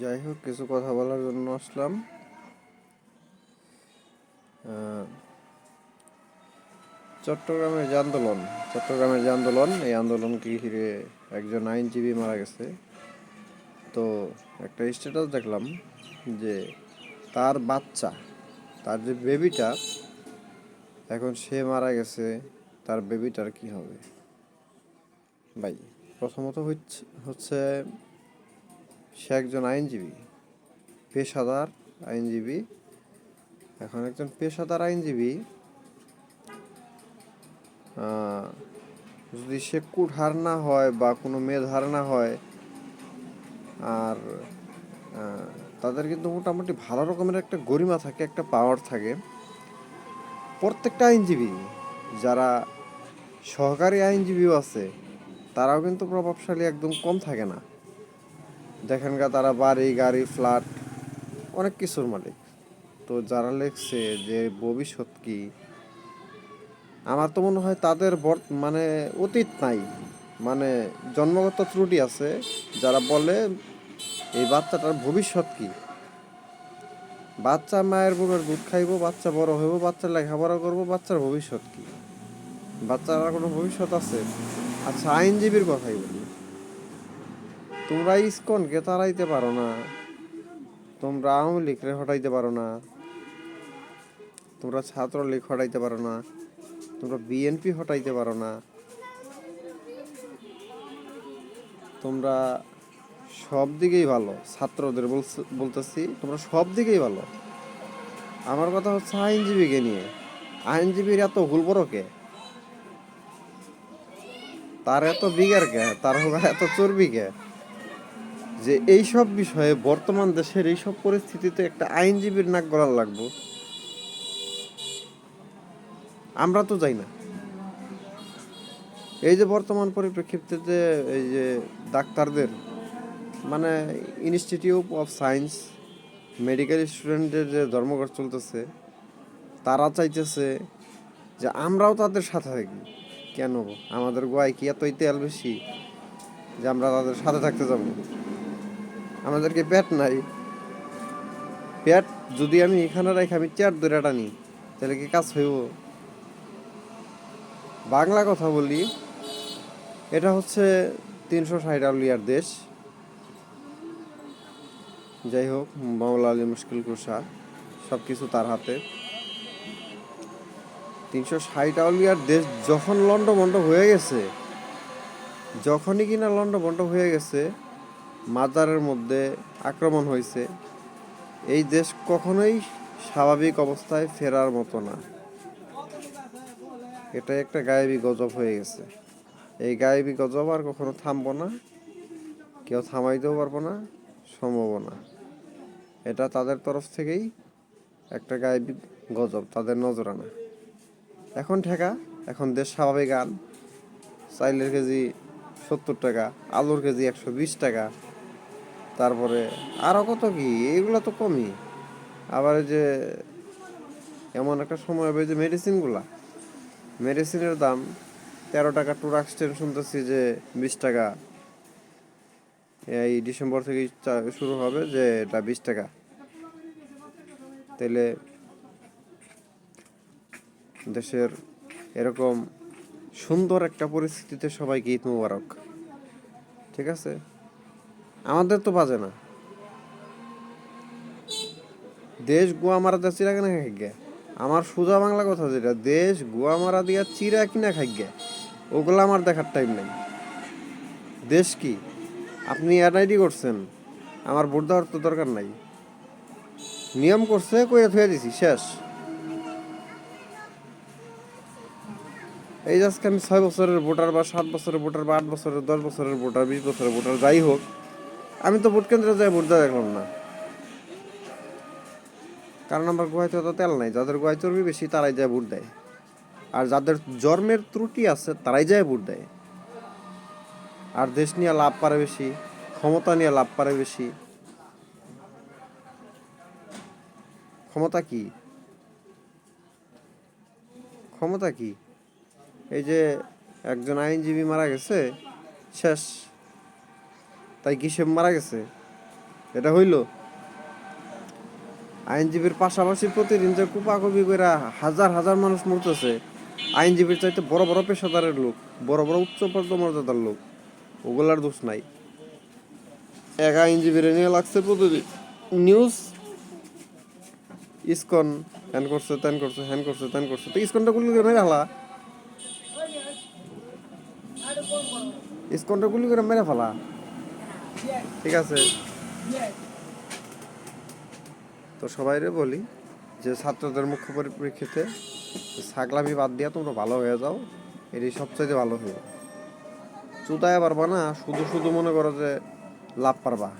যাই হোক কিছু কথা বলার জন্য আসলাম। চট্টগ্রামের যে আন্দোলন, চট্টগ্রামের যে আন্দোলন, এই আন্দোলনকে ঘিরে একজন আইনজীবী মারা গেছে? তো একটা স্ট্যাটাস দেখলাম যে তার বাচ্চা, তার যে বেবিটা এখন সে মারা গেছে, তার বেবিটার কি হবে? ভাই, প্রথমত হচ্ছে হচ্ছে সে একজন আইনজীবী, পেশাদার আইনজীবী। এখন একজন পেশাদার আইনজীবী যদি সে কুঠার না হয় বা কোনো মেধার না হয়, আর তাদের কিন্তু মোটামুটি ভালো রকমের একটা গরিমা থাকে, একটা পাওয়ার থাকে। প্রত্যেকটা আইনজীবী, যারা সহকারী আইনজীবীও আছে, তারাও কিন্তু প্রভাবশালী একদম কম থাকে না। গা তারা বাড়ি, গাড়ি, ফ্ল্যাট, অনেক কিছুর মালিক। তো যারা লেখছে যে ভবিষ্যৎ কি, আমার তো মনে হয় তাদের মানে অতীত নাই। মানে জন্মগত ত্রুটি আছে, যারা বলে এই বাচ্চাটার ভবিষ্যৎ কি। বাচ্চা মায়ের বুকের দুধ খাইবো, বাচ্চা বড় হইব, বাচ্চা লেখাপড়া করব, বাচ্চার ভবিষ্যৎ কি। বাচ্চার কোনো ভবিষ্যৎ আছে? আচ্ছা আইনজীবীর কথাই বলি। তোমরা ইসকনকে তাড়াইতে পারো না। তোমরা আওয়ামী লীগরে হটাইতে পারো না। তোমরা ছাত্রলীগ হটাইতে পারো না। তোমরা বিএনপি হটাইতে পারো না। তোমরা সব দিকেই ভালো। ছাত্রদের বলতেছি, তোমরা সব দিকেই ভালো। আমার কথা হচ্ছে আইনজীবীকে নিয়ে। আইনজীবীর এত ভুল বড় কে? তার এত বিঘার কে? তার এত চর্বি কে? যে এই সব বিষয়ে বর্তমান দেশের এই সব পরিস্থিতিতে একটা আইনজীবীর নাক গলার লাগবো। আমরা তো যাই না। এই যে বর্তমান পরিপ্রেক্ষিতে যে এই যে ডাক্তারদের মানে ইনস্টিটিউট অফ সায়েন্স মেডিকেল স্টুডেন্টদের যে ধর্মঘট চলতেছে, তারা চাইতেছে যে আমরাও তাদের সাথে থাকি। কেন? আমাদের গোয়ায় কি এতই তেল বেশি যে আমরা তাদের সাথে থাকতে যাব? আমাদেরকে পেট নাই। পেট যদি আমি এখানে রাখি, আমি চেয়ার ধরে টানি, তাহলে কি কাজ হইব? বাংলা কথা বলি, এটা হচ্ছে তিনশো ষাট আউলিয়ার দেশ। যাই হোক, মাওলা আলী মুশকিল কুষা সব কিছু তার হাতে। তিনশো ষাট আউলিয়ার দেশ যখন লন্ড লন্ডভন্ড হয়ে গেছে, যখনই কিনা লন্ড লন্ডভন্ড হয়ে গেছে মাজারের মধ্যে আক্রমণ হয়েছে। এই দেশ কখনোই স্বাভাবিক অবস্থায় ফেরার মতো না। এটা একটা গায়েবী গজব হয়ে গেছে। এই গায়েবী গজব আর কখনো থামবো না। কেউ থামাইতেও পারব না সম্ভব না। এটা তাদের তরফ থেকেই একটা গায়েবী গজব, তাদের নজরানা। এখন ঠেকা, এখন দেশ স্বাভাবিক আন চাইলের কেজি সত্তর টাকা, আলুর কেজি একশো বিশ টাকা। তারপরে আরও কত কি? এগুলো তো কমই। আবার যে এমন একটা সময় হবে যে মেডিসিনগুলা মেডিসিনের দাম তেরো টাকা টু টুরাক্সটেন শুনতেছি যে বিশ টাকা। এই ডিসেম্বর থেকে শুরু হবে যে এটা বিশ টাকা। তাহলে দেশের এরকম সুন্দর একটা পরিস্থিতিতে সবাইকে ঈদ মুবারক। ঠিক আছে? আমাদের তো বাজে না। দেশ গোয়া মারা দেওয়া চিরা কিনা খাই আমার সোজা বাংলা কথা যেটা, দেশ গোয়া মারা দিয়া চিরা কিনা খাই গে ওগুলো আমার দেখার টাইম নেই। দেশ কি? আপনি এনআইডি করছেন। আমার ভোট দেওয়ার তো দরকার নাই। নিয়ম করছে কইয়া থুয়ে দিছি, শেষ। এই আজকে আমি ছয় বছরের ভোটার বা সাত বছরের ভোটার বা আট বছরের, দশ বছরের ভোটার, বিশ বছরের ভোটার, যাই হোক আমি তো ভোট কেন্দ্রে যাই, ভোট দেওয়া দেখলাম না। কারণ আমার গোয়াতে তো তেল নাই, যাদের গোয়ায় চর্বি বেশি, তারাই যায় ভোট দেয়। আর যাদের জন্মের ত্রুটি আছে, তারাই যায় ভোট দেয়। আর দেশ নিয়ে লাভ পারে বেশি, ক্ষমতা নিয়ে লাভ পারে বেশি। ক্ষমতা কি? ক্ষমতা কি? এই যে একজন আইনজীবী মারা গেছে, শেষ। তাই কিসে মারা গেছে? এটা হইল। আইনজীবীর পাশাপাশি প্রতিদিন যে কুপাকুপি করে হাজার হাজার মানুষ মরতেছে, আইনজীবীর চাইতে বড় বড় পেশাদারের লোক, বড় বড় উচ্চ পদমর্যাদার লোক, ওগুলার দোষ নাই। এক আইনজীবীর নিয়ে লাগছে প্রতিদিন নিউজ ইসকন হ্যান করছে ত্যান করছে হ্যান করছে ত্যান করছে। তো ইসকনটা গুলি করে মেরে ফেলা। ইসকনটা গুলি করে মেরে ফেলা। ঠিক আছে? তো সবাইরে বলি যে ছাত্রদের মুখ্য পরিপ্রেক্ষিতে ছাগলামি বাদ দিয়া তোমরা ভালো হয়ে যাও, এটাই সবচাইতে ভালো হয়ে চুতায় পারবা না, শুধু শুধু মনে করো যে লাভ পারবা।